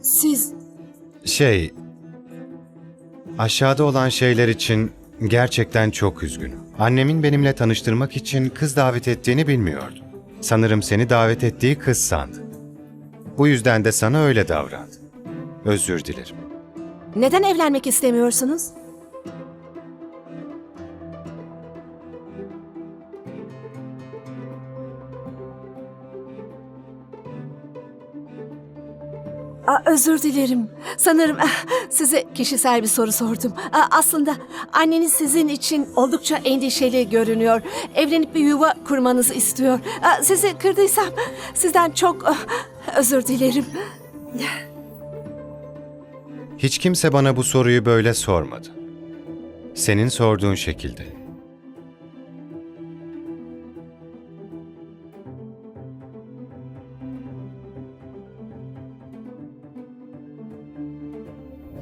Siz Şey... Aşağıda olan şeyler için gerçekten çok üzgünüm. Annemin benimle tanıştırmak için kız davet ettiğini bilmiyordu. Sanırım seni davet ettiği kız sandı. Bu yüzden de sana öyle davrandı. Özür dilerim. neden evlenmek istemiyorsunuz? Aa, özür dilerim. Sanırım ah, size kişisel bir soru sordum. Aa, aslında anneniz sizin için oldukça endişeli görünüyor. Evlenip bir yuva kurmanızı istiyor. Aa, sizi kırdıysam sizden çok ah, özür dilerim. Hiç kimse bana bu soruyu böyle sormadı. Senin sorduğun şekilde.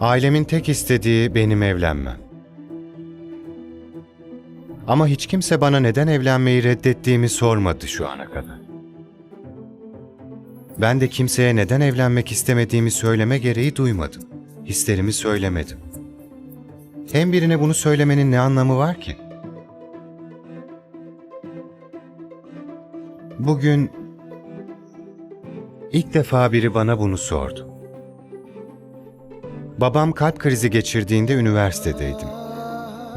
Ailemin tek istediği benim evlenmem. Ama hiç kimse bana neden evlenmeyi reddettiğimi sormadı şu ana kadar. Ben de kimseye neden evlenmek istemediğimi söyleme gereği duymadım. Hislerimi söylemedim. Hem birine bunu söylemenin ne anlamı var ki? Bugün ilk defa biri bana bunu sordu. Babam kalp krizi geçirdiğinde üniversitedeydim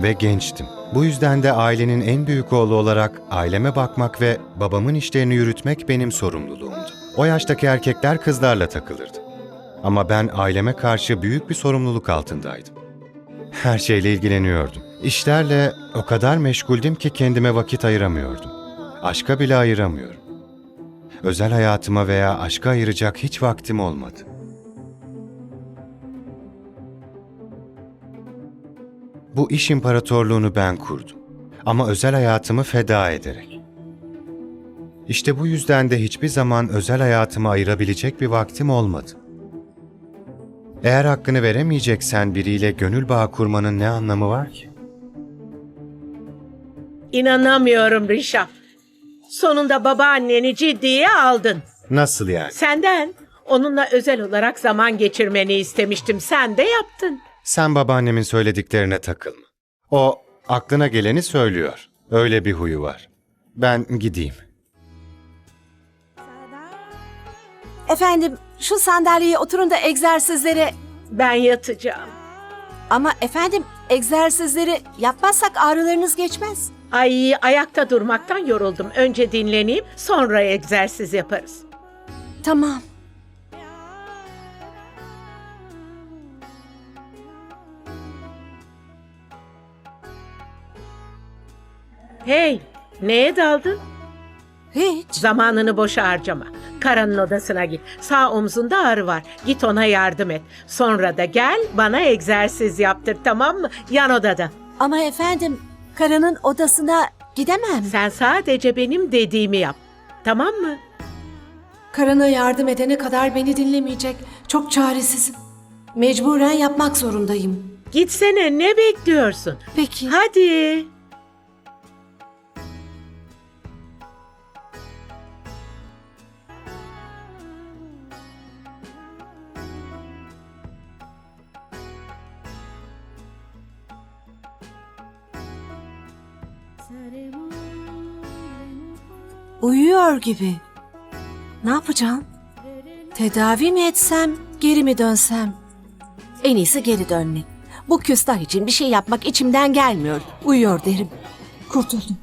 ve gençtim. Bu yüzden de ailenin en büyük oğlu olarak aileme bakmak ve babamın işlerini yürütmek benim sorumluluğumdu. O yaştaki erkekler kızlarla takılırdı. Ama ben aileme karşı büyük bir sorumluluk altındaydım. Her şeyle ilgileniyordum. İşlerle o kadar meşguldüm ki kendime vakit ayıramıyordum. Aşka bile ayıramıyorum. Özel hayatıma veya aşka ayıracak hiç vaktim olmadı. Bu iş imparatorluğunu ben kurdum. Ama özel hayatımı feda ederek. İşte bu yüzden de hiçbir zaman özel hayatıma ayırabilecek bir vaktim olmadı. Eğer hakkını veremeyeceksen biriyle gönül bağı kurmanın ne anlamı var ki? İnanamıyorum Rişap. Sonunda babaanneni ciddiye aldın. Nasıl yani? Senden onunla özel olarak zaman geçirmeni istemiştim. Sen de yaptın. Sen babaannemin söylediklerine takılma. O aklına geleni söylüyor. Öyle bir huyu var. Ben gideyim. Efendim şu sandalyeye oturun da egzersizleri... Ben yatacağım. Ama efendim egzersizleri yapmazsak ağrılarınız geçmez. Ay ayakta durmaktan yoruldum. Önce dinleneyim, sonra egzersiz yaparız. Tamam. Hey, neye daldın? Hiç. Zamanını boşa harcama. Karan'ın odasına git. Sağ omzunda ağrı var. Git ona yardım et. Sonra da gel bana egzersiz yaptır tamam mı? Yan odada. Ama efendim karının odasına gidemem. Sen sadece benim dediğimi yap. Tamam mı? Karına yardım edene kadar beni dinlemeyecek. Çok çaresizim. Mecburen yapmak zorundayım. Gitsene ne bekliyorsun? Peki. Hadi. Uyuyor gibi. Ne yapacağım? Tedavi mi etsem, geri mi dönsem? En iyisi geri dönmek. Bu küstah için bir şey yapmak içimden gelmiyor. Uyuyor derim. Kurtuldum.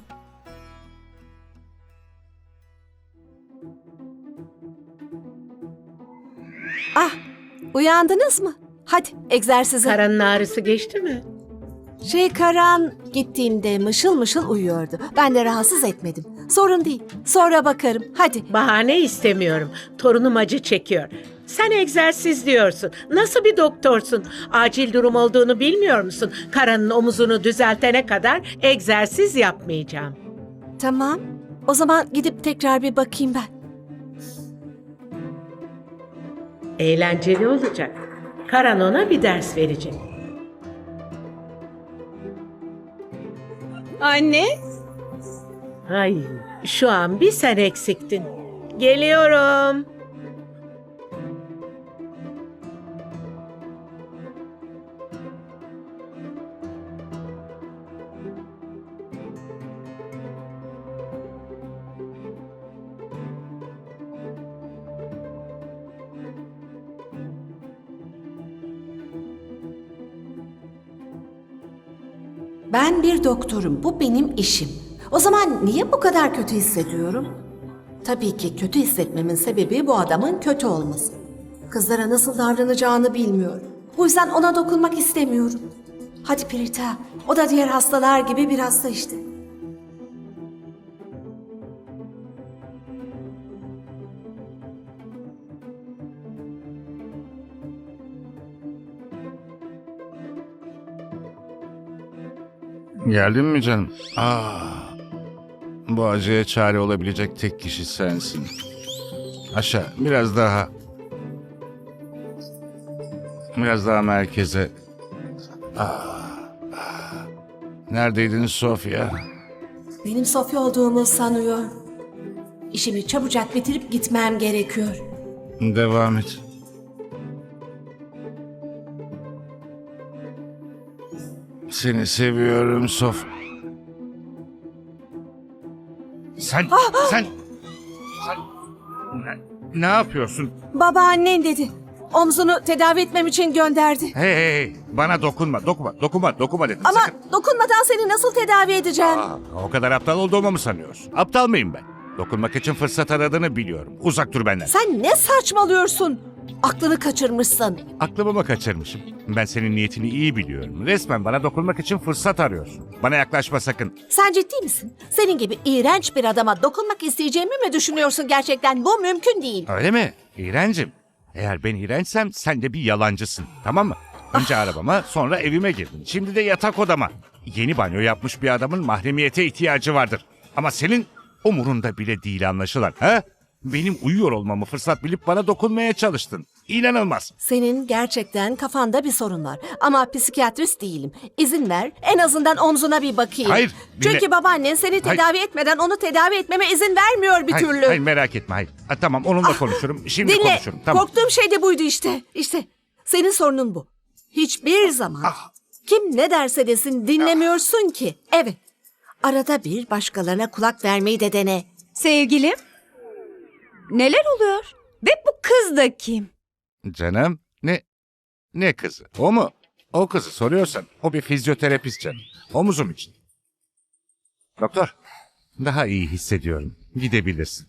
Ah, uyandınız mı? Hadi egzersize. Karanın ağrısı geçti mi? Şey Karan gittiğimde mışıl mışıl uyuyordu. Ben de rahatsız etmedim. Sorun değil. Sonra bakarım. Hadi. Bahane istemiyorum. Torunum acı çekiyor. Sen egzersiz diyorsun. Nasıl bir doktorsun? Acil durum olduğunu bilmiyor musun? Karanın omuzunu düzeltene kadar egzersiz yapmayacağım. Tamam. O zaman gidip tekrar bir bakayım ben. Eğlenceli olacak. Karan ona bir ders verecek. Anne, Ay, şu an bir sen eksiktin. Geliyorum. Ben bir doktorum. Bu benim işim. O zaman niye bu kadar kötü hissediyorum? Tabii ki kötü hissetmemin sebebi bu adamın kötü olması. Kızlara nasıl davranacağını bilmiyorum. Bu yüzden ona dokunmak istemiyorum. Hadi Prita, o da diğer hastalar gibi bir hasta işte. Geldin mi canım? Ah. Bu acıya çare olabilecek tek kişi sensin. Aşağı, biraz daha. Biraz daha merkeze. Ah. ah. Neredeydin Sofya? Benim Sofya olduğumu sanıyor. İşimi çabucak bitirip gitmem gerekiyor. Devam et. Seni seviyorum Sof. Sen, sen, sen ne, ne yapıyorsun? Babaannen dedi. Omzunu tedavi etmem için gönderdi. Hey hey hey, bana dokunma, dokunma, dokunma, dokunma dedim. Ama sakın. dokunmadan seni nasıl tedavi edeceğim? Aa, o kadar aptal olduğumu mu sanıyorsun? Aptal mıyım ben? Dokunmak için fırsat aradığını biliyorum. Uzak dur benden. Sen ne saçmalıyorsun? Aklını kaçırmışsın. Aklımı mı kaçırmışım? Ben senin niyetini iyi biliyorum. Resmen bana dokunmak için fırsat arıyorsun. Bana yaklaşma sakın. Sen ciddi misin? Senin gibi iğrenç bir adama dokunmak isteyeceğimi mi düşünüyorsun gerçekten? Bu mümkün değil. Öyle mi? İğrencim. Eğer ben iğrençsem sen de bir yalancısın. Tamam mı? Önce arabama sonra evime girdin. Şimdi de yatak odama. Yeni banyo yapmış bir adamın mahremiyete ihtiyacı vardır. Ama senin umurunda bile değil anlaşılan. Ha? Benim uyuyor olmamı fırsat bilip bana dokunmaya çalıştın. İnanılmaz. Senin gerçekten kafanda bir sorun var. Ama psikiyatrist değilim. İzin ver en azından omzuna bir bakayım. Hayır, dinle. Çünkü babaannen seni Hayır. tedavi etmeden onu tedavi etmeme izin vermiyor bir Hayır, türlü. hayır merak etme hayır. Ha, tamam onunla konuşurum. Şimdi Dinle. konuşurum. Tamam. Korktuğum şey de buydu işte. İşte senin sorunun bu. Hiçbir zaman Ah. kim ne derse desin dinlemiyorsun ki. Evet. Arada bir başkalarına kulak vermeyi de dene. Sevgilim, neler oluyor? Ve bu kız da kim? Canım ne ne kızı? O mu? O kızı soruyorsan o bir fizyoterapist canım. Omuzum için. Doktor daha iyi hissediyorum. Gidebilirsin.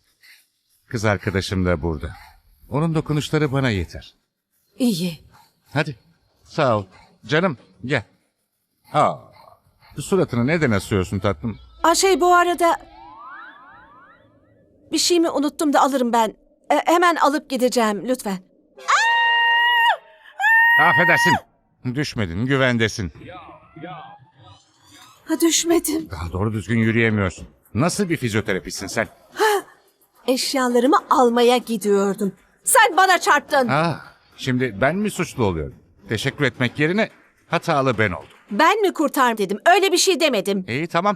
Kız arkadaşım da burada. Onun dokunuşları bana yeter. İyi. Hadi. Sağ ol. Canım gel. Aa, suratını neden asıyorsun tatlım? Aa, şey bu arada... Bir şey mi unuttum da alırım ben. E, hemen alıp gideceğim lütfen. Affedersin. Düşmedin, güvendesin. Ha düşmedim. Daha doğru düzgün yürüyemiyorsun. Nasıl bir fizyoterapistsin sen? Eşyalarımı almaya gidiyordum. Sen bana çarptın. Ah, şimdi ben mi suçlu oluyorum? Teşekkür etmek yerine hatalı ben oldum. Ben mi kurtar dedim. Öyle bir şey demedim. İyi tamam.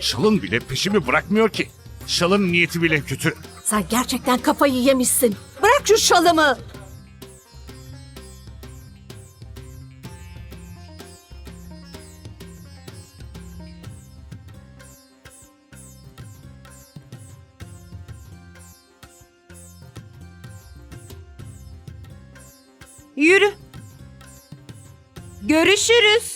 Şalın bile peşimi bırakmıyor ki. Şalın niyeti bile kötü. Sen gerçekten kafayı yemişsin. Bırak şu şalımı. Yürü. Görüşürüz.